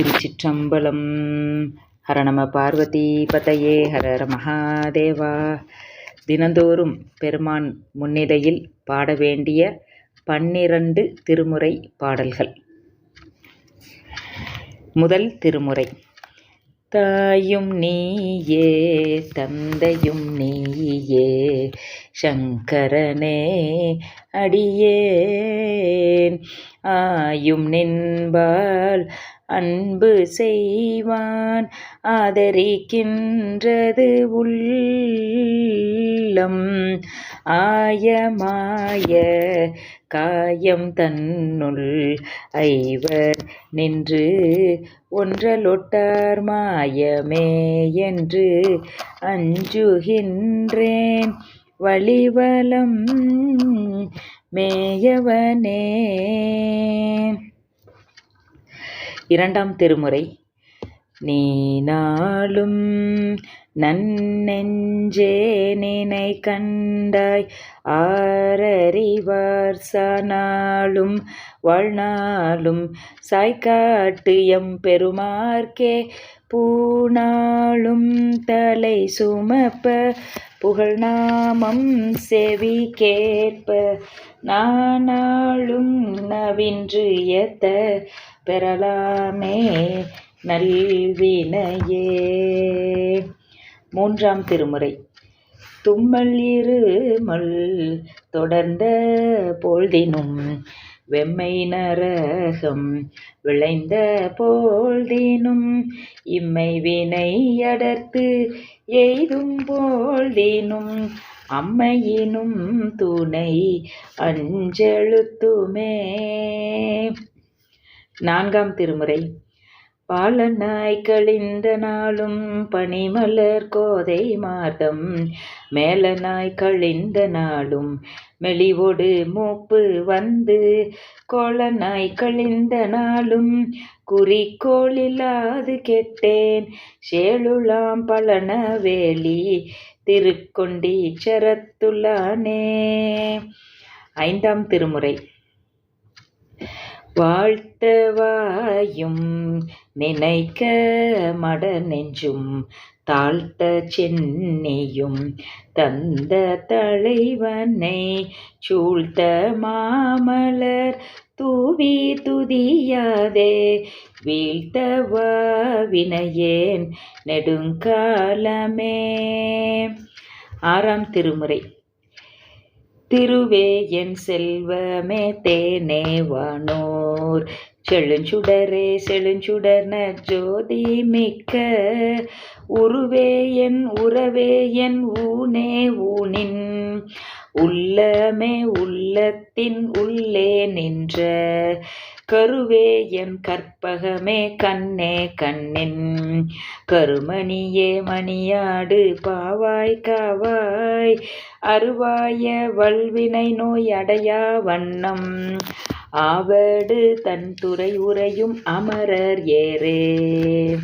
திருச்சிற்றம்பலம். ஹரணம பார்வதி பதையே ஹரர மகாதேவா. தினந்தோறும் பெருமான் முன்னிலையில் பாட வேண்டிய பன்னிரண்டு திருமுறை பாடல்கள். முதல் திருமுறை. தாயும் நீயே தந்தையும் நீயே சங்கரனே அடியேன். ஆயும் நின்பால் அன்பு செய்வான் ஆதரிக்கின்றது உள்ளம். ஆயமாய காயம் தன்னுள் ஐவர் நின்று ஒன்றலொட்டார் மாயமே என்று அஞ்சுகின்றேன். வழிவலம் மேயவனே. இரண்டாம் திருமுறை. நீ நாளும் நன்னெஞ்சே நினை கண்டாய் ஆரறிவார் சானாலும் வாழ்நாளும் சாய்காட்டு எம் பெருமார்க்கே பூனாளும் தலை சுமப்ப புகழ்நாமம் செவி கேட்ப நானாளும் நவின்று ஏத்த பெறலாமே நல்வினையே. மூன்றாம் திருமுறை. தும்மல் இருமல் தொடர்ந்த போழ்தினும் வெம்மை நரகம் விளைந்த போழ்தினும் இம்மை வினை அடர்த்து எய்தும் போழ்தினும் அம்மையினும் துணை அஞ்செழுத்துமே. நான்காம் திருமுறை. பாலனாய் கழிந்த நாளும் பனிமலர் கோதை மாதம் மேலனாய் கழிந்த நாளும் மெலிவோடு மூப்பு வந்து கோலனாய் கழிந்த நாளும் குறிக்கோளில்லாது கெட்டேன். சேலுலாம் பலன வேலி திருக்கொண்டீச்சரத்துள்ளானே ஐந்தாம் திருமுறை. வாழ்த்தவாயும் நினைக்க மட நெஞ்சும் தாழ்த்த சென்னியும் தந்த தலைவனை சூழ்த்த மாமலர் தூவி துதியாதே வீழ்த்தவா வினையேன் நெடுங்காலமே. ஆறாம் திருமுறை. திருவே என் செல்வமே தேனே வானோர். செழுஞ்சுடரே செழுஞ்சுடர் ஜோதி மிக்க. உருவே என் உறவே என் ஊனே ஊனின். உள்ளமே உள்ளத்தின் உள்ளே நின்ற. கருவே என் கற்பகமே கண்ணே கண்ணின். கருமணியே மணியாடு பாவாய் காவாய். அருவாய வல்வினை நோய் அடையா வண்ணம். ஆவடு தன் துறை உரையும் அமரர் ஏரே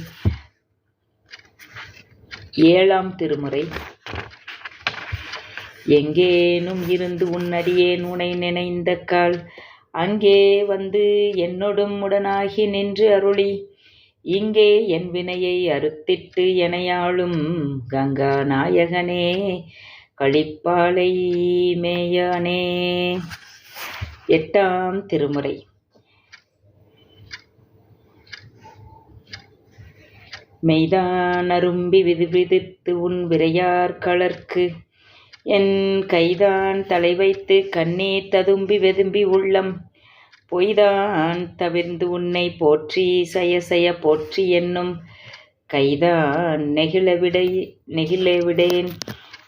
ஏழாம் திருமுறை. எங்கேனும் இருந்து உன்னடியே உனை நினைந்த கால். அங்கே வந்து என்னொடும் உடனாகி நின்று அருளி. இங்கே என் வினையை அறுத்திட்டு எனையாளும் கங்கா நாயகனே களிப்பாலை மேயானே. எட்டாம் திருமுறை. மெய்தான் அரும்பி விது விதித்து உன் விரையார் களர்க்கு என் கைதான் தலை வைத்து கண்ணீர் ததும்பி வெதும்பி உள்ளம். பொய்தான் தவிர்ந்து உன்னை போற்றி சய சய போற்றி என்னும். கைதான் நெகிழவிடை நெகிழவிடேன்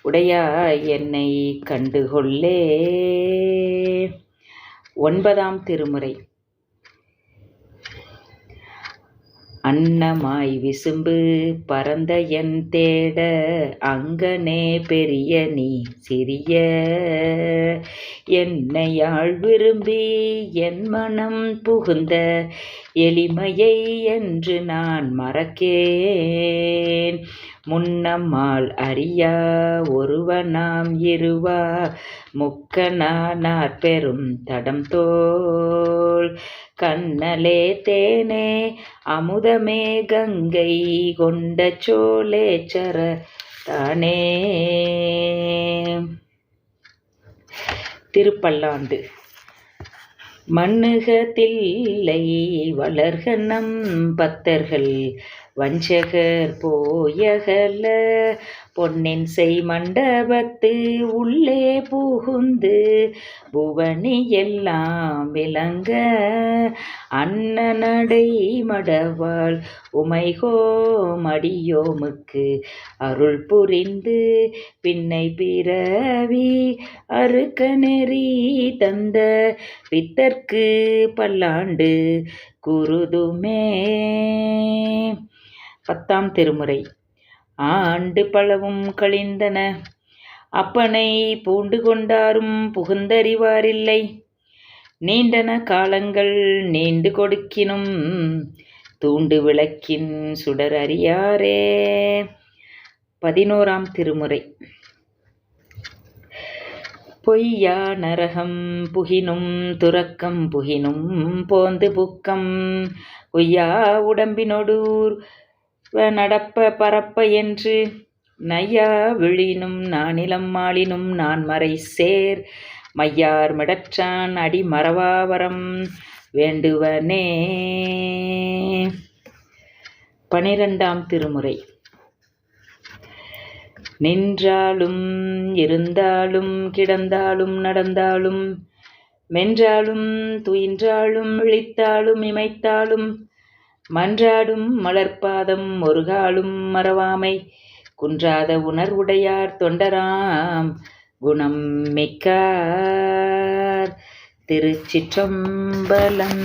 உடையா என்னை கண்டுகொள்ளே. ஒன்பதாம் திருமுறை. அன்னமாய் விசும்பு பரந்த என் தேட அங்கனே பெரிய நீ சிறிய. என்னையாள் விரும்பி என் மனம் புகுந்த எளிமையை என்று நான் மறக்கேன். முன்னம்மாள் அறியா ஒருவனாம் இருவா முக்கனானார் பெரும் தடம் தோல் கண்ணலே தேனே அமுதமே கங்கை கொண்ட சோலேச்சர தானே திருப்பல்லாண்டு மண்ணுகத்தில்லை வளர்க நம் பத்தர்கள். வஞ்சகர் போயகல பொன்னின் செய் மண்டபத்து உள்ளே புகுந்து புவனி எல்லாம் விளங்க அன்னநடை மடவாள் உமைகோ மடியோமுக்கு அருள் புரிந்து பின்னை பிறவி அறுக்க நெறி தந்த பித்தர்க்கு பல்லாண்டு குருதுமே. பத்தாம் திருமுறை. ஆண்டு பலவும் கழிந்தன. அப்பனை பூண்டு கொண்டாரும் புகுந்தறிவாரில்லை. நீண்டன காலங்கள் நீண்டு கொடுக்கினும் தூண்டு விளக்கின் சுடர் அறியாரே. பதினோராம் திருமுறை. பொய்யா நரகம் புகினும் துறக்கம் புகினும் போந்து புக்கம். பொய்யா உடம்பினொடூர் நடப்ப பரப்ப என்று நையா விழினும் நானிலம் மாளினும் நான் மறை சேர் மையார் மிடற்றான் அடி மறவாவரம் வேண்டுவனே. பனிரெண்டாம் திருமுறை. நின்றாலும் இருந்தாலும் கிடந்தாலும் நடந்தாலும் மென்றாலும் துயின்றாலும் விழித்தாலும் இமைத்தாலும் மன்றாடும் மலர்பாதம் ஒருகாலும் மறவாமை குன்றாத உணர்வுடையார் தொண்டராம். குணம் மிக்கார். திருச்சிற்றம்பலம்